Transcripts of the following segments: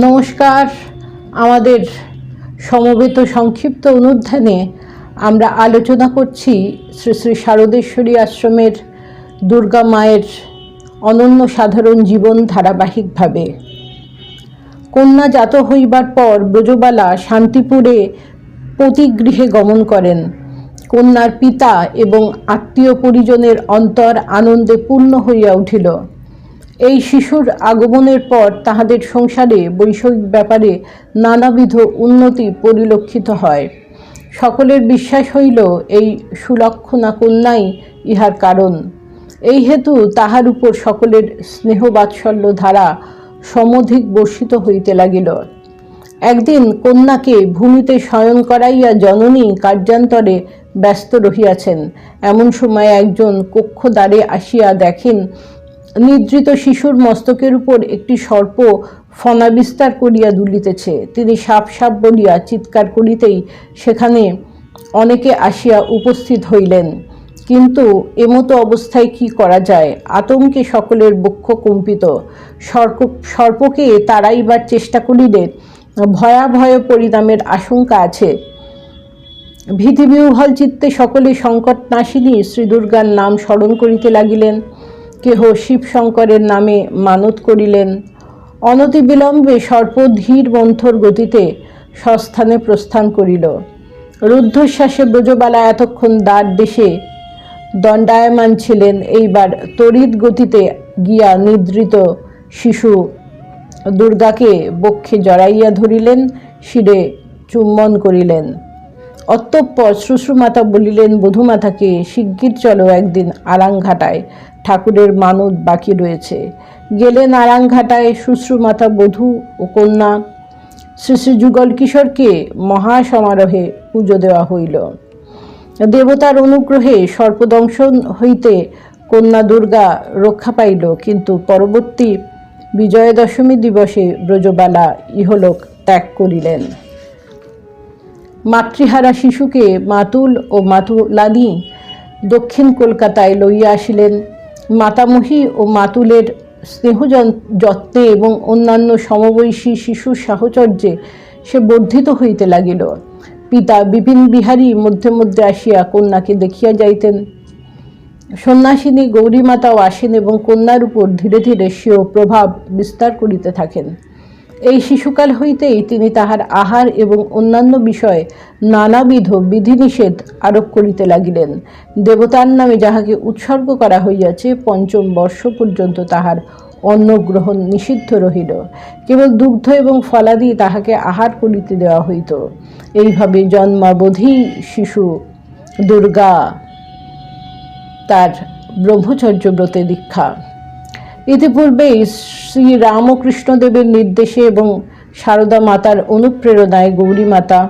নমস্কার। আমাদের সমবেত সংক্ষিপ্ত অনুধ্যানে আমরা আলোচনা করছি শ্রী শ্রী শারদেশ্বরী আশ্রমের দুর্গা মায়ের অনন্য সাধারণ জীবন ধারাবাহিকভাবে। কন্যা জাত হইবার পর ব্রজবালা শান্তিপুরে পতিগৃহে গমন করেন। কন্যার পিতা এবং আত্মীয় পরিজনের অন্তর আনন্দে পূর্ণ হইয়া উঠিল। এই শিশুর আগমনের পর তাহাদের সংসারে, বৈষয়িক ব্যাপারে নানাবিধ উন্নতি পরিলক্ষিত হয়। সকলের বিশ্বাস হইল, এই সুলক্ষণা কন্যাই ইহার কারণ। এই হেতু তাহার উপর সকলের স্নেহ বাৎসল্য ধারা সমধিক বর্ষিত হইতে লাগিল। একদিন কন্যাকে ভূমিতে শয়ন করাইয়া জননী কার্যান্তরে ব্যস্ত রহিয়াছেন। এমন সময় একজন কক্ষ দ্বারে আসিয়া দেখেন নিদ্রিত শিশুর মস্তকের উপর একটি সর্প ফনা বিস্তার করিয়া দুলিতেছে। তিনি সাপ সাপ বলিয়া চিৎকার করিতেই সেখানে অনেকে আসিয়া উপস্থিত হইলেন। কিন্তু এমতো অবস্থায় কি করা যায়? আতঙ্কে সকলের বক্ষ কম্পিত। সর্প, সর্পকে তাড়াইবার চেষ্টা করিলে ভয়াবহ পরিণামের আশঙ্কা আছে। ভীতিবিহ্বল চিত্তে সকলে সংকট নাশিনী শ্রী দুর্গার নাম স্মরণ করিতে লাগিলেন। কেহ শিবশঙ্করের নামে মানত করিলেন। অনতিবিলম্বে সর্প ধীর মন্থর গতিতে সস্থানে প্রস্থান করিল। রুদ্ধশ্বাসে ব্রজবালা এতক্ষণ দ্বার দেশে দণ্ডায়মান ছিলেন। এইবার তড়িৎ গতিতে গিয়া নিদ্রিত শিশু দুর্গাকে বক্ষে জড়াইয়া ধরিলেন, শিরে চুম্বন করিলেন। অতঃপর শ্বশ্রুমাতা বলিলেন, বধুমাতাকে শিগগির চলো একদিন আরাংঘাটায় ঠাকুরের মানত বাকি রয়েছে। গেলেন আরাংঘাটায় শ্বশুরমাতা বধূ ও কন্যা। শ্রী শ্রী যুগল কিশোরকে মহাসমারোহে পুজো দেওয়া হইল। দেবতার অনুগ্রহে সর্পদংশন হইতে কন্যা দুর্গা রক্ষা পাইল, কিন্তু পরবর্তী বিজয়া দশমী দিবসে ব্রজবালা ইহলোক ত্যাগ করিলেন। মাতৃহারা শিশুকে মাতুল ও মাতুলাদি দক্ষিণ কলকাতায় লইয়া আসিলেন। মাতামহী ও মাতুলের স্নেহ যত্নে এবং অন্যান্য সমবয়সী শিশুর সাহচর্যে সে বর্ধিত হইতে লাগিল। পিতা বিপিন বিহারী মধ্যে মধ্যে আসিয়া কন্যাকে দেখিয়া যাইতেন। সন্ন্যাসিনী গৌরীমাতাও আসেন এবং কন্যার উপর ধীরে ধীরে সেও প্রভাব বিস্তার করিতে থাকেন। এই শিশুকাল হইতেই তিনি তাহার আহার এবং অন্যান্য বিষয়ে নানাবিধ বিধিনিষেধ আরোপ করিতে লাগিলেন। দেবতার নামে যাহাকে উৎসর্গ করা হইয়াছে, পঞ্চম বর্ষ পর্যন্ত তাহার অন্ন গ্রহণ নিষিদ্ধ রহিল। কেবল দুগ্ধ এবং ফলাদি তাহাকে আহার করিতে দেওয়া হইত। এইভাবে জন্মাবধি শিশু দুর্গা তার ব্রহ্মচর্য ব্রতে দীক্ষা। ইতিপূর্বেই শ্রী রামকৃষ্ণদেবের নির্দেশে এবং সারদা মাতার অনুপ্রেরণায় গৌরী মাতা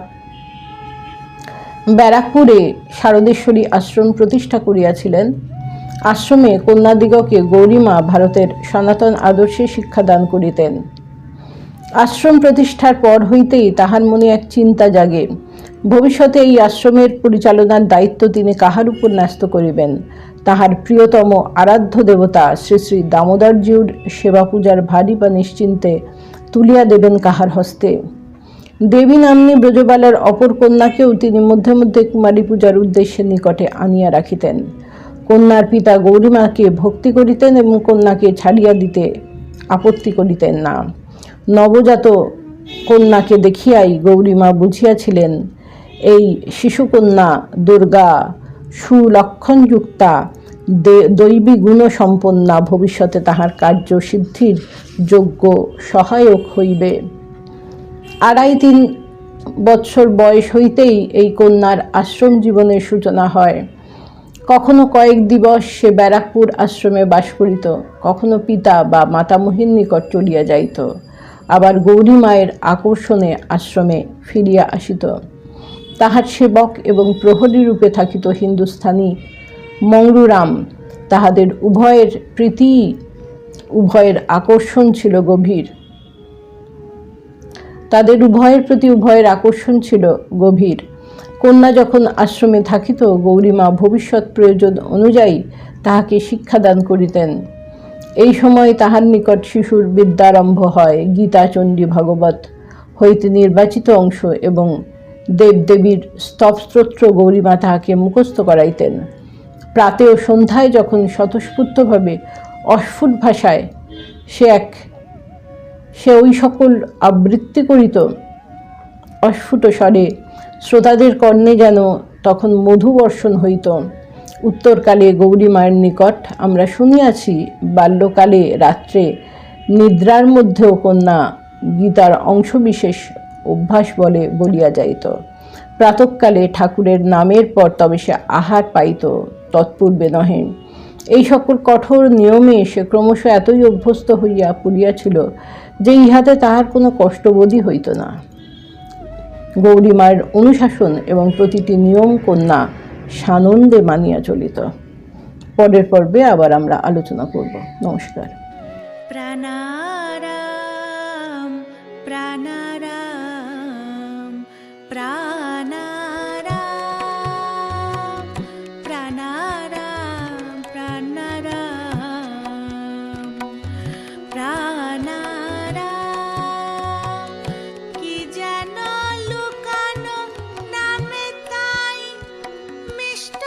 ব্যারাকপুরে শারদেশ্বরী আশ্রম প্রতিষ্ঠা করিয়াছিলেন। আশ্রমে কন্যাদিগকে গৌরীমা ভারতের সনাতন আদর্শে শিক্ষাদান করিতেন। আশ্রম প্রতিষ্ঠার পর হইতেই তাহার মনে এক চিন্তা জাগে, ভবিষ্যতে এই আশ্রমের পরিচালনার দায়িত্ব তিনি কাহার উপর ন্যস্ত করিবেন? তাহার প্রিয়তম আরাধ্য দেবতা শ্রী শ্রী দামোদরজিউর সেবা পূজার ভারী বা নিশ্চিন্তে তুলিয়া দেবেন কাহার হস্তে। দেবী নাম্নী ব্রজবালার অপর কন্যাকেও তিনি মধ্যে মধ্যে কুমারী পূজার উদ্দেশ্যে নিকটে আনিয়া রাখিতেন। কন্যার পিতা গৌরীমাকে ভক্তি করিতেন এবং কন্যাকে ছাড়িয়া দিতে আপত্তি করিতেন না। নবজাত কন্যাকে দেখিয়াই গৌরীমা বুঝিয়াছিলেন, এই শিশুকন্যা দুর্গা সুলক্ষণযুক্তা দৈবী গুণসম্পন্না ভবিষ্যতে তাহার কার্য সিদ্ধির যোগ্য সহায়ক হইবে। আড়াই তিন বৎসর বয়স হইতেই এই কন্যার আশ্রম জীবনের সূচনা হয়। কখনো কয়েক দিবস সে ব্যারাকপুর আশ্রমে বাস করিত, কখনো পিতা বা মাতামহীর নিকট চলিয়া যাইত, আবার গৌরী মায়ের আকর্ষণে আশ্রমে ফিরিয়া আসিত। তাহার সেবক এবং প্রহরী রূপে থাকিত হিন্দুস্থানী মংরুরাম, তাহাদের উভয়ের প্রীতি, উভয়ের আকর্ষণ ছিল গভীর। তাদের উভয়ের প্রতি উভয়ের আকর্ষণ ছিল গভীর। কন্যা যখন আশ্রমে থাকিত, গৌরীমা ভবিষ্যৎ প্রয়োজন অনুযায়ী তাহাকে শিক্ষাদান করিতেন। এই সময় তাহার নিকট শিশুর বিদ্যারম্ভ হয়, গীতা, চণ্ডী, ভাগবত হইতে নির্বাচিত অংশ এবং দেবদেবীর স্তবস্তোত্র গৌরীমা তাহাকে মুখস্থ করাইতেন। প্রাতে ও সন্ধ্যায় যখন স্বতঃস্ফূর্তভাবে অস্ফুট ভাষায় সে এক, সে ওই সকল আবৃত্তি করিত, অস্ফুট স্বরে শ্রোতাদের কর্ণে যেন তখন মধু বর্ষণ হইত। উত্তরকালে গৌরী মায়ের নিকট আমরা শুনিয়াছি, বাল্যকালে রাত্রে নিদ্রার মধ্যেও কন্যা গীতার অংশবিশেষ অভ্যাস বলে বলিয়া যাইত। প্রাতকালে ঠাকুরের নামের পর তবে সে আহার পাইত তৎপূর্বে নহে। এই সকল কঠোর নিয়মে সে ক্রমশ এতই অভ্যস্ত হইয়া পড়িয়াছিল যে ইহাতে তাহার কোনো কষ্টবোধই হইত না। গৌরী মায়ের অনুশাসন এবং প্রতিটি নিয়ম কন্যা সানন্দে মানিয়া চলিত। পরের পর্বে আবার আমরা আলোচনা করব। নমস্কার। প্রাণারাম প্রাণারাম প্রাণারাম প্রাণারাম প্রাণারাম। কি যেন মিষ্ট